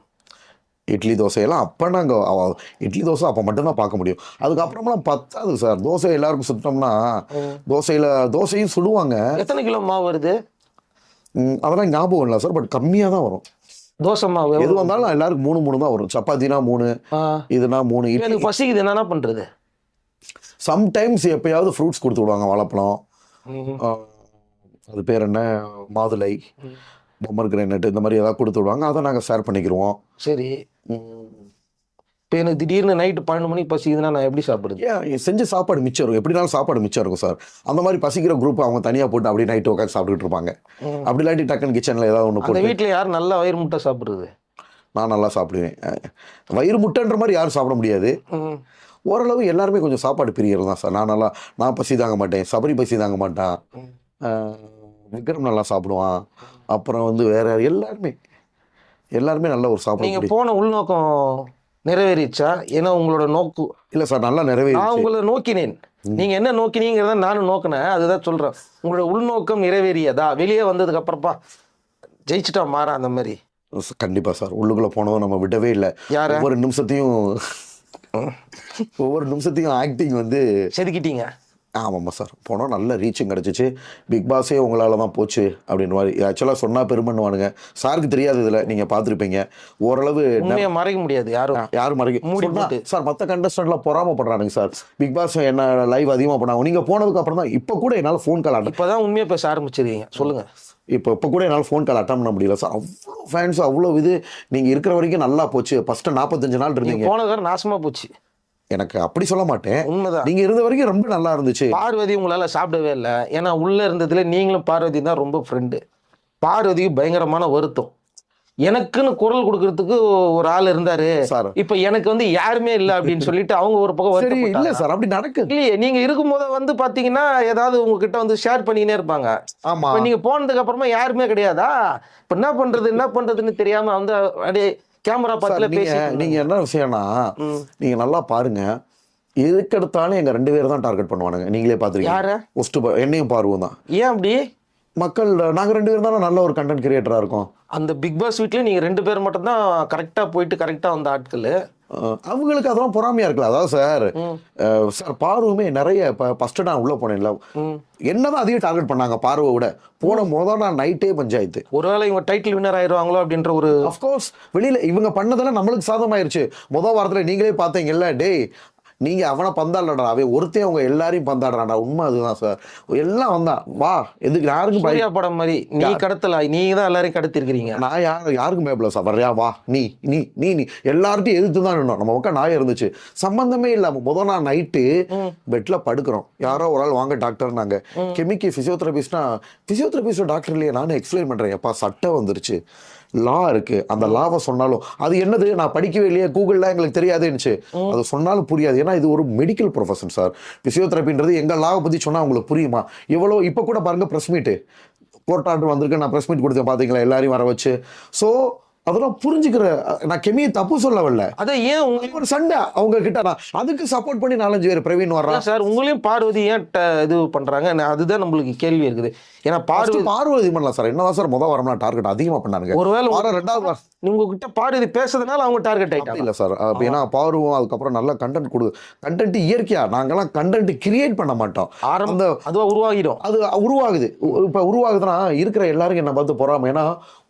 [SPEAKER 1] இட்லி தோசையெல்லாம் அப்போ நாங்கள் இட்லி தோசை அப்போ மட்டும்தான் பார்க்க முடியும். அதுக்கப்புறமெல்லாம் பத்தாது சார். தோசை எல்லாருக்கும் சுட்டோம்னா தோசையில் தோசையும் சுடுவாங்க.
[SPEAKER 2] எத்தனை கிலோ மாவு வருது?
[SPEAKER 1] அதெல்லாம் ஞாபகம் இல்லை சார் பட் கம்மியாக தான் வரும்.
[SPEAKER 2] தோசை மாவு
[SPEAKER 1] எது வந்தாலும் எல்லாருக்கும் மூணு மூணு தான் வரும். சப்பாத்தினா மூணு. இதுனா மூணு
[SPEAKER 2] எனக்கு பசிக்குது என்னன்னா பண்றது?
[SPEAKER 1] சம்டைம்ஸ் எப்பயாவது ஃப்ரூட்ஸ் கொடுத்து விடுவாங்க வாழைப்பழம். அது பேர் என்ன? மாதுளை. பொம்மர் கிரைனட் இந்த மாதிரி ஏதாவது கொடுத்து விடுவாங்க. அதை நாங்கள் ஷேர் பண்ணிக்கிருவோம்.
[SPEAKER 2] சரி. இப்போ எனக்கு திடீர்னு நைட்டு பன்னெண்டு மணிக்கு பசிக்குதுன்னா நான் எப்படி சாப்பிடுறது?
[SPEAKER 1] ஏன் செஞ்ச சாப்பாடு மிச்சம் இருக்கும். எப்படினாலும் சாப்பாடு மிச்சம் இருக்கும் சார் அந்த மாதிரி பசிக்கிற குரூப் அவங்க தனியாக போட்டு அப்படியே நைட்டு உட்காந்து சாப்பிட்டுட்டு இருப்பாங்க. அப்படி இல்லாட்டி டக்குன்னு கிச்சனில் ஏதாவது ஒன்று போட்டு
[SPEAKER 2] வீட்ல யார் நல்லா வயிறு முட்டை சாப்பிடுறது?
[SPEAKER 1] நான் நல்லா சாப்பிடுவேன். வயிறு முட்டைன்ற மாதிரி யாரும் சாப்பிட முடியாது. ஓரளவு எல்லாருமே கொஞ்சம் சாப்பாடு பிரியர் தான் சார் நான் நல்லா நான் பசி தாங்க மாட்டேன். சபரி பசி தாங்க மாட்டான். விக்ரம் நல்லா சாப்பிடுவான். அப்புறம் வந்து வேற எல்லாருமே. எல்லாருமே நல்ல ஒரு
[SPEAKER 2] நீங்க
[SPEAKER 1] சாப்பாடு
[SPEAKER 2] போன உள்நோக்கம் நிறைவேறிச்சா ஏன்னா உங்களோட நோக்கு.
[SPEAKER 1] இல்லை சார் நல்லா
[SPEAKER 2] நான்
[SPEAKER 1] நிறைவேறிச்சு
[SPEAKER 2] உங்களை நோக்கினேன். நீங்க என்ன நோக்கினீங்கிறத நானும் நோக்கினேன். அதுதான் சொல்றேன். உங்களோட உள்நோக்கம் நிறைவேறியதா? வெளியே வந்ததுக்கு அப்புறப்பா ஜெயிச்சுட்டா மாறா அந்த மாதிரி?
[SPEAKER 1] கண்டிப்பாக சார். உள்ளுக்குள்ளே போனதும் நம்ம விடவே இல்லை.
[SPEAKER 2] யார?
[SPEAKER 1] ஒவ்வொரு நிமிஷத்தையும் ஒவ்வொரு நிமிஷத்தையும் ஆக்டிங் வந்து
[SPEAKER 2] செதுக்கிட்டீங்க.
[SPEAKER 1] ஆமாம்மா சார். போனோம் நல்ல ரீச்சும் கிடச்சிச்சு. பிக் பாஸே உங்களால் தான் போச்சு அப்படின்ற மாதிரி. ஆக்சுவலாக சொன்னால் பெருமைன்னுவானுங்க. சாருக்கு தெரியாது இதில். நீங்கள் பார்த்துருப்பீங்க. ஓரளவு
[SPEAKER 2] மறைக்க முடியாது. யாரும்
[SPEAKER 1] யாரும் மறைக்க. சார் மற்ற கண்டஸ்டன்ட்லாம் பொறாமப்படுறானுங்க சார். பிக் பாஸ் என்ன லைவ் அதிகமாக பண்ணாங்க. நீங்கள் போனதுக்கு அப்புறம் தான் இப்போ கூட என்னால் ஃபோன் கால் அட்டன்
[SPEAKER 2] இப்பதான் உண்மையை பேச ஆரம்பிச்சிருக்கீங்க. சொல்லுங்க.
[SPEAKER 1] இப்போ இப்போ கூட என்னால் ஃபோன் கால் அட்டன் பண்ண முடியல சார். அவ்வளோ ஃபேன்ஸ் அவ்வளோ இது. நீங்கள் இருக்கிற வரைக்கும் நல்லா போச்சு. ஃபஸ்ட்டு நாற்பத்தஞ்சு நாள் இருந்தீங்க.
[SPEAKER 2] போனதுக்கு நாசமா போச்சு.
[SPEAKER 1] எனக்கு அப்படி சொல்ல மாட்டேன்.
[SPEAKER 2] உண்மைதான்.
[SPEAKER 1] நீங்கள் இருந்த வரைக்கும் ரொம்ப நல்லா இருந்துச்சு.
[SPEAKER 2] பார்வதி உங்களால சாப்பிடவே இல்லை. ஏன்னா உள்ள இருந்ததுல நீங்களும் பார்வதி தான் ரொம்ப ஃப்ரெண்டு பார்வதிக்கு பயங்கரமான வருத்தம். எனக்குன்னு குரல் கொடுக்கறதுக்கு ஒரு ஆள் இருந்தாரு.
[SPEAKER 1] சார்.
[SPEAKER 2] இப்ப எனக்கு வந்து யாருமே இல்லை அப்படின்னு சொல்லிட்டு அவங்க ஒரு பக்கம்
[SPEAKER 1] சரி இல்லை. சார் அப்படி நடக்குது.
[SPEAKER 2] இல்லையே நீங்க இருக்கும்போது வந்து பாத்தீங்கன்னா ஏதாவது உங்ககிட்ட வந்து ஷேர் பண்ணினே இருப்பாங்க.
[SPEAKER 1] ஆமா.
[SPEAKER 2] நீங்க போனதுக்கு அப்புறமா யாருமே கிடையாதா? இப்ப என்ன பண்றது என்ன பண்றதுன்னு தெரியாம வந்து அப்படியே கேமரா
[SPEAKER 1] நீங்க
[SPEAKER 2] பேசி
[SPEAKER 1] நீங்க என்ன விஷயம்னா. நீங்க நல்லா பாருங்க. எதுக்கெடுத்தாலும் எங்க ரெண்டு பேரும் தான் டார்கெட் பண்ணுவானுங்க. நீங்களே பாத்துருக்கீங்க.
[SPEAKER 2] யார?
[SPEAKER 1] ஃபர்ஸ்ட் என்னையும் பார்வோம் தான்.
[SPEAKER 2] ஏன் அப்படி?
[SPEAKER 1] மக்கள் நாங்க ரெண்டு பேரும் தானே நல்ல ஒரு கண்டென்ட் கிரியேட்டரா இருக்கோம்.
[SPEAKER 2] அந்த பிக் பாஸ் வீட்லயே நீங்க ரெண்டு பேர் மட்டும் தான் கரெக்டா போயிட்டு கரெக்டா வந்த ஆட்கள்.
[SPEAKER 1] அவங்களுக்கு அதெல்லாம் பொறாமையா இருக்குல்ல அதாவது சார் சார் பார்வமே நிறைய இப்போ ஃபர்ஸ்ட் நான் உள்ள போனேன்ல. என்னதான் அதிகம் டார்கெட் பண்ணாங்க பார்வை விட போன முதல் நான் நைட்டே பஞ்சாயத்து.
[SPEAKER 2] ஒருவேளை இவங்க டைட்டில் வின்னர் ஆயிருவாங்களோ அப்படின்ற ஒரு
[SPEAKER 1] அஃப்கோர்ஸ் வெளியில இவங்க பண்ணதெல்லாம் நம்மளுக்கு சாதமாயிருச்சு முதல் வாரத்துல நீங்களே பார்த்தீங்கல்ல டேய் நீங்க அவனை பந்தாடுறா அவன் ஒருத்தையும் அவங்க எல்லாரையும் பந்தாடுறான்டா. உண்மை அதுதான் சார் எல்லாம் வந்தான் வா எதுக்கு யாருக்கும் பய-
[SPEAKER 2] படம் மாதிரி நீ கடத்தல? நீங்க தான் எல்லாரையும் கடத்திருக்கிறீங்க.
[SPEAKER 1] நான் யார் யாருக்கும் பயப்படல சார் வர்றியா? வா நீ நீ நீ நீ. எல்லார்ட்டையும் எதிர்த்து தான் நின்னோம். நம்ம பக்கம் நாய் இருந்துச்சு. சம்பந்தமே இல்லாம முதல் நாள் நைட்டு. பெட்ல படுக்கிறோம். யாரோ ஒரு ஆள் வாங்க டாக்டர் நாங்க கெமிக்கி பிசியோதெரபிஸ்ட்னா பிசியோதெரபிஸ்ட் டாக்டர் இல்லையே நானும் எக்ஸ்பிளைன் பண்றேன். எப்பா சட்டை வந்துருச்சு. லா இருக்கு. அந்த லாவை சொன்னாலும் அது என்னது? நான் படிக்கவே இல்லையே கூகுள்ல எங்களுக்கு தெரியாதுன்னுச்சு. அது சொன்னாலும் புரியாது. ஏன்னா இது ஒரு மெடிக்கல் ப்ரொஃபஷன் சார் பிசியோதெரப்பின்றது எங்கள் லாவை பற்றி சொன்னால் உங்களுக்கு புரியுமா? எவ்வளோ இப்போ கூட பாருங்க ப்ரெஸ் மீட்டு கோர்ட் ஆர்டர் வந்திருக்கு நான் ப்ரெஸ் மீட் கொடுத்தேன் பார்த்தீங்களா எல்லாரையும் வர வச்சு. ஸோ அதெல்லாம் புரிஞ்சுக்கிற நான் கெமியை தப்பு சொல்ல வரல
[SPEAKER 2] அதை ஏன் உங்களுக்கு
[SPEAKER 1] ஒரு சண்டை. அவங்க கிட்ட நான் அதுக்கு சப்போர்ட் பண்ணி நாலஞ்சு பேர் பிரவீன் வர்றான்.
[SPEAKER 2] சார் உங்களையும் பார்வதி ஏன் இது பண்றாங்க? அதுதான் நம்மளுக்கு கேள்வி இருக்குது. ஏன்னா
[SPEAKER 1] பார்வதி
[SPEAKER 2] பார்வதி
[SPEAKER 1] பண்ணலாம் சார். என்னதான் சார் முத வரம்னா டார்கெட் அதிகமா பண்ணானுங்க.
[SPEAKER 2] ஒருவேளை
[SPEAKER 1] வாரம் ரெண்டாவது வாரம்.
[SPEAKER 2] உங்ககிட்ட பார்வதி பேசுறதுனால அவங்க டார்கெட் ஆயிட்டாங்க.
[SPEAKER 1] இல்ல சார். அப்ப ஏன்னா பாருவோம் அதுக்கப்புறம் நல்ல கண்டென்ட் கொடு கண்டென்ட் இயற்கையா. நாங்கெல்லாம் கண்டென்ட் கிரியேட் பண்ண மாட்டோம்.
[SPEAKER 2] ஆரம்ப
[SPEAKER 1] அந்த
[SPEAKER 2] அதுவா உருவாகிடும்.
[SPEAKER 1] அது உருவாகுது. இப்ப உருவாகுதுன்னா இருக்கிற எல்லாருக்கும் என்ன பார்த்து போறாம ஏன்னா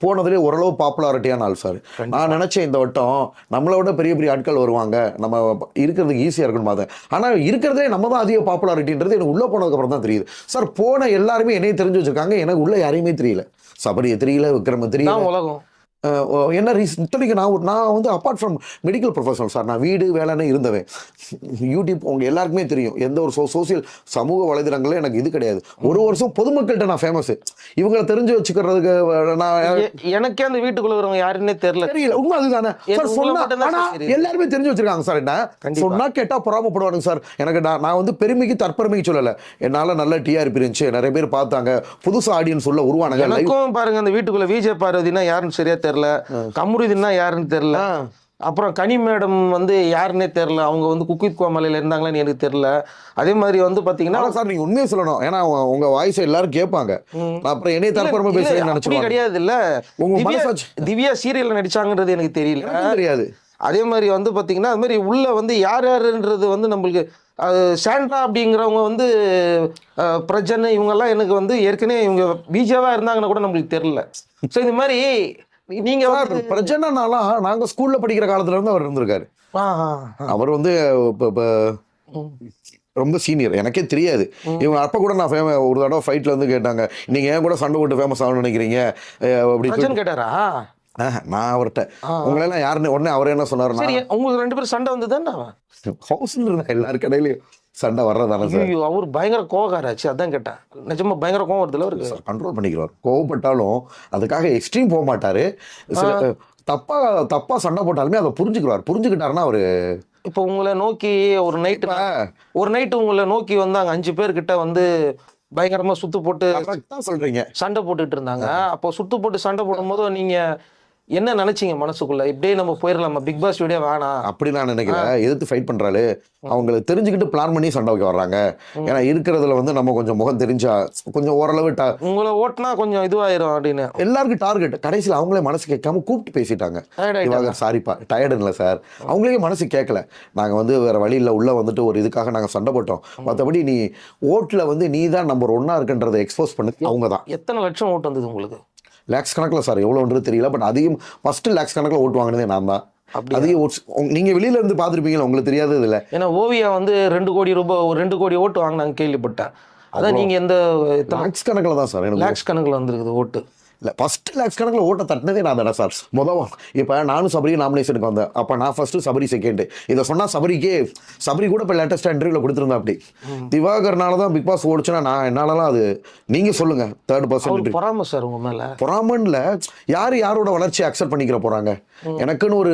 [SPEAKER 1] போனதுலேயே ஓரளவு பாப்புலாரிட்டியான ஆள் சார் நான் நினைச்சேன் இந்த வட்டம் நம்மளை விட பெரிய பெரிய ஆட்கள் வருவாங்க. நம்ம இருக்கிறதுக்கு ஈஸியா இருக்குன்னு பார்த்தேன். ஆனா இருக்கிறதே நம்ம தான் அதிக பாப்புலாரிட்டின்றது எனக்கு உள்ள போனதுக்கு அப்புறம் தான் தெரியுது. சார் போன எல்லாருமே என்னைய தெரிஞ்சு வச்சிருக்காங்க. எனக்கு உள்ள யாரையுமே தெரியல. சபரியை தெரியல விக்ரம தெரியல.
[SPEAKER 2] உலகம்.
[SPEAKER 1] என்ன ரீசன் இத்தனைக்கு நான் ஒரு- நான் வந்து apart from medical professional sir நான் வீடு வேலைன்னு இருந்தவன். யூடியூப் உங்க எல்லாருக்குமே தெரியும். எந்த ஒரு சோ சோசியல் சமூக வலைதளங்களும் எனக்கு இது கிடையாது. ஒரு வருஷம் பொதுமக்கள்கிட்ட நான் ஃபேமஸ் இவங்களை தெரிஞ்சு வச்சுக்கிறதுக்கு நான்
[SPEAKER 2] எனக்கே அந்த வீட்டுக்குள்ள வரவங்க யாருன்னே தெரியல.
[SPEAKER 1] தெரியல. உண்மை அதுதானே. சார்
[SPEAKER 2] உங்களை
[SPEAKER 1] சொன்னா. எல்லாருமே தெரிஞ்சு வச்சிருக்காங்க சார் என்ன. சொன்னா கேட்டா பொறாமப்படுவானுங்க சார் எனக்கு நான் நான் வந்து பெருமைக்கு தற்பெருமைக்கு சொல்லல. என்னால நல்ல டிஆர்பி இருந்துச்சு. நிறைய பேர் பார்த்தாங்க. புதுசா ஆடியன்ஸ் உள்ள உருவானுங்க.
[SPEAKER 2] பாருங்க அந்த வீட்டுக்குள்ள விஜய் பார்வதினா யாருன்னு சரியா தெரியல. கமருதினா யாருன்னு தெரியல. அப்புறம் கனி மேடம் வந்து யாருன்னே தெரியல. அவங்க வந்து குக்வித் கோமலையில இருந்தாங்களான்னு எனக்கு தெரியல. அதே மாதிரி வந்து பாத்தீங்கன்னா
[SPEAKER 1] ஆனா சார் நீங்க உண்மையை சொல்லணும். ஏன்னா உங்க- வாய்ஸ் எல்லாரும் கேட்பாங்க. அப்புறம் என்னைய தற்பெருமை
[SPEAKER 2] இல்ல,
[SPEAKER 1] பேசுறேன்னு
[SPEAKER 2] அப்படி
[SPEAKER 1] நினைச்சிருவாங்க
[SPEAKER 2] கிடையாது இல்ல.
[SPEAKER 1] உங்க
[SPEAKER 2] திவ்யா- சீரியல்ல நடிச்சாங்கன்றது எனக்கு தெரியல.
[SPEAKER 1] தெரியாது.
[SPEAKER 2] அதே மாதிரி வந்து பாத்தீங்கன்னா அது மாதிரி உள்ள வந்து யார் யாருன்றது வந்து நம்மளுக்கு அது சாண்ட்ரா அப்படிங்கிறவங்க வந்து பிரஜன் இவங்கெல்லாம் எனக்கு வந்து ஏற்கனவே இவங்க பிஜேவா இருந்தாங்கன்னா கூட நம்மளுக்கு தெரியல. ஸோ இந்த மாதிரி நீங்க
[SPEAKER 1] பிரச்சனைனாலாம் நாங்க ஸ்கூல்ல படிக்கிற காலத்துல இருந்து அவர் இருந்திருக்காரு. அவர் வந்து. ரொம்ப சீனியர் எனக்கே தெரியாது. இவங்க அப்ப கூட நான் ஃபேம ஒரு தடவை ஃபைட்ல வந்து கேட்டாங்க நீங்க ஏன் கூட சண்டை போட்டு ஃபேமஸ் ஆகணும்னு நினைக்கிறீங்க? அப்படின்னு
[SPEAKER 2] கேட்டாரா?
[SPEAKER 1] நான் அவர்கிட்ட. உங்களெல்லாம் யாருன்னு உடனே அவர் என்ன சொன்னாரு
[SPEAKER 2] உங்களுக்கு ரெண்டு பேரும் சண்டை வந்ததுதானே? <laughs>
[SPEAKER 1] ஹவுஸ்ல இருந்த எல்லாரு கடையிலயும். சண்டை வர்றதானே சார்.
[SPEAKER 2] அவர் பயங்கர கோவக்காராச்சு அதான் கேட்டேன். நிஜமா பயங்கர கோவம் வருதுல அவருக்கு?
[SPEAKER 1] சார் கண்ட்ரோல் பண்ணிக்கிறார் கோவப்பட்டாலும் அதுக்காக எக்ஸ்ட்ரீம் போக மாட்டாரு. சில தப்பா தப்பா சண்டை போட்டாலுமே அதை புரிஞ்சுக்கிறார். புரிஞ்சுக்கிட்டாருன்னா அவரு
[SPEAKER 2] இப்போ உங்களை நோக்கி ஒரு நைட்டு ஒரு நைட்டு உங்களை நோக்கி வந்தாங்க அஞ்சு பேர்கிட்ட வந்து பயங்கரமா சுத்து போட்டு
[SPEAKER 1] சொல்றீங்க.
[SPEAKER 2] சண்டை போட்டுட்டு இருந்தாங்க. அப்போ சுத்து போட்டு சண்டை போடும்போது நீங்க என்ன நினைச்சீங்க மனசுக்குள்ள? இப்படியே நம்ம போயிடலாமா? பிக் பாஸ் வீடியோ வேணாம்
[SPEAKER 1] அப்படி நான் நினைக்கல எதிர்த்து ஃபைட் பண்றாரு அவங்களுக்கு தெரிஞ்சுக்கிட்டு பிளான் பண்ணி சண்டை வைக்க வர்றாங்க. ஏன்னா இருக்கிறதுல வந்து நம்ம கொஞ்சம் முகம் தெரிஞ்சா கொஞ்சம் ஓரளவு
[SPEAKER 2] உங்களை ஓட்டினா கொஞ்சம் இதுவாயிரும் அப்படின்னு.
[SPEAKER 1] எல்லாருக்கும் டார்கெட் கடைசியில் அவங்களே மனசு கேட்காம கூப்பிட்டு பேசிட்டாங்க. இவங்க சாரிப்பா. டயர்டு இல்லை சார் அவங்களே மனசு கேட்கல. நாங்கள் வந்து வேற வழி இல்லை. உள்ள வந்துட்டு ஒரு இதுக்காக நாங்கள் சண்டை போட்டோம். மற்றபடி நீ ஓட்டில் வந்து நீ தான் நம்பர் ஒன்னா இருக்குன்றதை எக்ஸ்போஸ் பண்ணது அவங்க தான்
[SPEAKER 2] எத்தனை லட்சம் ஓட்டு வந்தது உங்களுக்கு?
[SPEAKER 1] லேக்ஸ் கணக்கில் சார் எவ்வளோன்றது தெரியல பட் அதிகம் ஃபர்ஸ்ட் லேக்ஸ் கணக்கில் ஓட்டு வாங்கினதே நான் தான்? அதிக ஓட்ஸ் நீங்கள் வெளியில இருந்து பார்த்துருப்பீங்களா உங்களுக்கு தெரியாதது இல்லை.
[SPEAKER 2] ஏன்னா ஓவியா வந்து ரெண்டு கோடி ரூபாய் ஒரு ரெண்டு கோடி ஓட்டு வாங்கினாங்க கேள்விப்பட்டேன். அதான் நீங்க எந்த
[SPEAKER 1] லேக்ஸ் கணக்கில் தான் சார்
[SPEAKER 2] லேக்ஸ் கணக்குல வந்திருக்குது ஓட்டு.
[SPEAKER 1] இல்லை ஃபர்ஸ்ட் லேக்ஸ் கணக்கில் ஓட்ட தட்டினதே நான் தானே சார் மொதல் இப்போ நானும் சபரி நாமினேஷனுக்கு வந்தேன். அப்போ நான் ஃபர்ஸ்ட் சபரி செகண்ட் இதை சொன்னால் சபரிக்கே சபரி கூட இப்போ லேட்டஸ்ட்டாக இன்டர்வியூவில் கொடுத்துருந்தேன் அப்படி. திவாகர்னால தான் பிக் பாஸ் ஓடிச்சுன்னா நான் என்னாலலாம் அது நீங்கள் சொல்லுங்கள் தேர்ட்
[SPEAKER 2] அவருக்கு பொறாம சார் உங்க மேல.
[SPEAKER 1] பொறாமன்ல யார் யாரோட வளர்ச்சியை அக்செப்ட் பண்ணிக்கிற போறாங்க? எனக்குன்னு ஒரு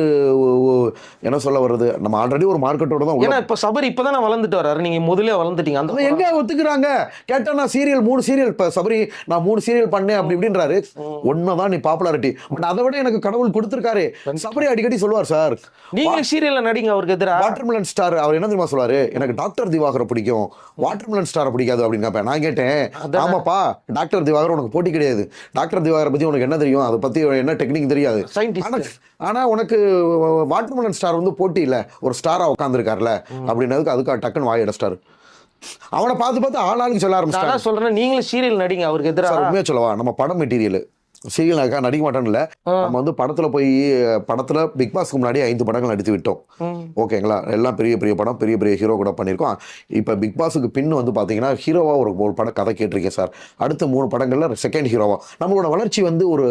[SPEAKER 1] என்ன சொல்ல வருது நம்ம ஆல்ரெடி ஒரு மார்க்கெட்டோட தான்
[SPEAKER 2] ஏன்னா இப்ப சபரி இப்பதானே வளர்ந்துட்டு வர்றாரு. நீங்க முதலே வளர்ந்துட்டீங்க. அந்த
[SPEAKER 1] எங்க ஒத்துக்கிறாங்க? கேட்டா நான் சீரியல் மூணு சீரியல் இப்ப சபரி நான் மூணு சீரியல் பண்ணேன் அப்படி இப்படின்றாரு. உண்மைதான் நீ பாப்புலாரிட்டி பட் அதை விட எனக்கு கடவுள் கொடுத்துருக்காரு. சபரி அடிக்கடி சொல்லுவார் சார்
[SPEAKER 2] நீங்க சீரியல்ல நடிங்க அவருக்கு எதிரா?
[SPEAKER 1] வாட்டர்மெலன் ஸ்டார் அவர் என்ன தெரியுமா சொல்லுவாரு? எனக்கு டாக்டர் திவாகரை பிடிக்கும். வாட்டர்மெலன் ஸ்டாரை பிடிக்காது அப்படின்னு கேட்பேன். நான் கேட்டேன் ஆமாப்பா டாக்டர் திவாகர் உனக்கு போட்டி கிடையாது. டாக்டர் திவாகரை பத்தி உனக்கு என்ன தெரியும்? அதை பத்தி என்ன டெக்னிக் தெரியாது. ஆனா உனக்கு வாட்டர்மெலன் ஸ்டார் வந்து போட்டி இல்ல. ஒரு ஸ்டாரா உட்காந்துருக்காருல அப்படின்னதுக்கு அதுக்கு டக்குன்னு வாய் அடைச்சிட்டாரு. அவனை பார்த்து பார்த்து ஆளாளுக்கு சொல்ல
[SPEAKER 2] அதான் சொல்றேன் நீங்களும் சீரியல் நடிங்க அவருக்கு எதிரா?
[SPEAKER 1] சார் உண்மையா சொல்லவா? நம்ம படம் மெட்டீரியல் சீரியல்னாக்கா நடிக்க மாட்டோம்ல நம்ம வந்து படத்துல போய் படத்துல பிக் பாஸ்க்கு முன்னாடி ஐந்து படங்கள் நடித்து விட்டோம். ஓகேங்களா? எல்லாம் பெரிய பெரிய படம் பெரிய பெரிய ஹீரோ கூட பண்ணியிருக்கோம். இப்போ பிக் பாஸுக்கு பின் வந்து பார்த்தீங்கன்னா ஹீரோவா ஒரு ஒரு படம் கதை கேட்டிருக்கேன் சார். அடுத்த மூணு படங்கள்ல செகண்ட் ஹீரோவா நம்மளோட வளர்ச்சி வந்து ஒரு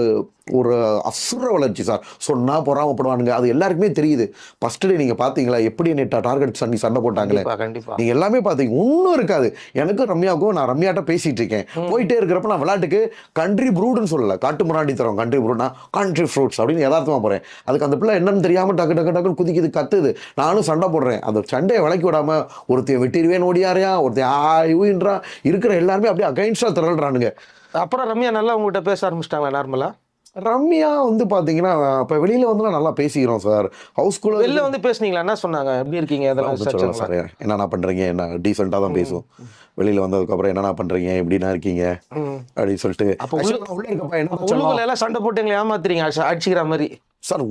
[SPEAKER 1] ஒரு அசுர வளர்ச்சி சார். சொன்னா பொறாமப்படுவானுங்க. அது எல்லாருக்குமே தெரியுது. ஃபர்ஸ்ட் டே நீங்க பாத்தீங்களா? எப்படி என்னை டார்கெட் பண்ணி சண்டை போட்டாங்களே?
[SPEAKER 2] கண்டிப்பா கண்டிப்பா.
[SPEAKER 1] நீங்க எல்லாமே பாத்தீங்க. ஒன்றும் இருக்காது. எனக்கும் ரம்யாவுக்கும் நான் ரம்யாட்ட பேசிட்டு இருக்கேன். போயிட்டே இருக்கிறப்ப நான் விளையாட்டுக்கு கண்ட்ரி ப்ரூடுன்னு சொல்லல. காட்டு முராண்டி தரோம். கண்ட்ரி ஃப்ரூட்னா கண்ட்ரி ஃப்ரூட்ஸ் அப்படின்னு யதார்த்தமாக போகிறேன் அதுக்கு அந்த பிள்ளை என்னன்னு தெரியாமல் டக்கு டக்கு டக்குன்னு குதிக்குது கத்துது. நானும் சண்டை போடுறேன். அந்த சண்டையை விளக்கி விடாம ஒருத்தைய வெட்டிடுவேன் ஓடியாரையா? ஒருத்தைய ஆயுன்றா இருக்கிற எல்லாருமே அப்படியே அகைன்ஸ்டாக திரள்றானுங்க.
[SPEAKER 2] அப்புறம் ரம்யா நல்லா உங்கள்கிட்ட பேச ஆரம்பிச்சிட்டாங்களா நார்மலாக
[SPEAKER 1] ரம்யா வந்து பார்த்தீங்கன்னா இப்போ வெளியில் வந்துலாம் நல்லா பேசிக்கிறோம் சார் ஹவுஸ்குள்ளே
[SPEAKER 2] வெளில வந்து பேசுனீங்களா? என்ன சொன்னாங்க? எப்படி இருக்கீங்க? விசாரிச்சாங்களா?
[SPEAKER 1] சார் என்னென்ன பண்ணுறீங்க என்ன டீசெண்டாக தான் பேசுவோம். வெளியில் வந்ததுக்கப்புறம் என்னென்ன பண்ணுறீங்க எப்படின்னா இருக்கீங்க. அப்படின்னு சொல்லிட்டு.
[SPEAKER 2] அப்போ உள்ள-
[SPEAKER 1] இருக்கப்ப என்ன
[SPEAKER 2] சண்டை போட்டு எங்களை ஏமாத்துறீங்க அடிச்சு- அடிச்சுக்கிற மாதிரி.
[SPEAKER 1] சார்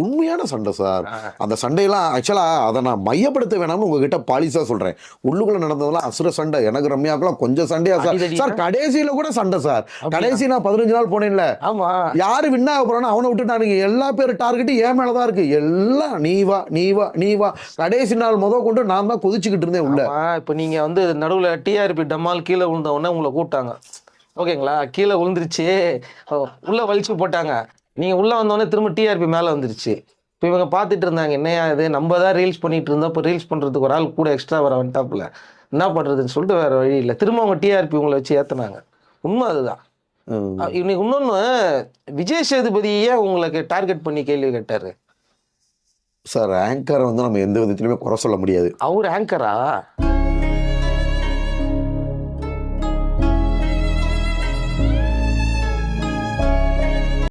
[SPEAKER 1] உண்மையான சண்டை சார். அந்த சண்டையெல்லாம் ஆக்சுவலாக அதை நான் மையப்படுத்த வேணாம்னு உங்ககிட்ட பாலிஸாக சொல்கிறேன் உள்ளுக்குள்ள நடந்ததெல்லாம் அசுர சண்டை. எனக்கு ரம்யாக்கெல்லாம் கொஞ்சம் சண்டையா சார். சார் கடைசியில் கூட சண்டை சார். கடைசி நான் பதினஞ்சு நாள் போனேன்ல.
[SPEAKER 2] ஆமா.
[SPEAKER 1] யாரு வின் ஆக போறானோ அவனை விட்டுட்டானுங்க. எல்லா பேர் டார்கெட் ஏன் மேல தான் இருக்கு? எல்லாம் நீ வா நீ வா நீ வா. கடைசி நாள் முத கொண்டு நான் தான் கொதிச்சுக்கிட்டு இருந்தேன் உள்ள.
[SPEAKER 2] இப்ப நீங்க வந்து நடுவுல டிஆர்பி டமால் கீழே விழுந்த உடனே உங்களை கூப்பிட்டாங்க. ஓகேங்களா? கீழே விழுந்துருச்சு. உள்ள வலிச்சு போட்டாங்க. நீங்க உள்ள வந்த உடனே திரும்ப டிஆர்பி மேல வந்துருச்சு. இப்போ இவங்க பார்த்துட்டு இருந்தாங்க என்னையா இது? நம்ம தான் ரீல்ஸ் பண்ணிட்டு இருந்தோம் இப்போ ரீல்ஸ் பண்றதுக்கு ஒரு ஆள் கூட எக்ஸ்ட்ரா வர வந்துட்டாப்புல. என்ன பண்றதுன்னு சொல்லிட்டு வேற வழி இல்லை. திரும்ப அவங்க டிஆர்பி உங்களை வச்சு ஏத்துனாங்க. உண்மை அதுதான். இன்னைக்கு இன்னொன்னு விஜய் சேதுபதியே உங்களுக்கு டார்கெட் பண்ணி கேள்வி கேட்டாரு.
[SPEAKER 1] சார் ஆங்கரை வந்து நம்ம எந்த விதத்திலுமே குறை சொல்ல முடியாது.
[SPEAKER 2] அவர் ஆங்கரா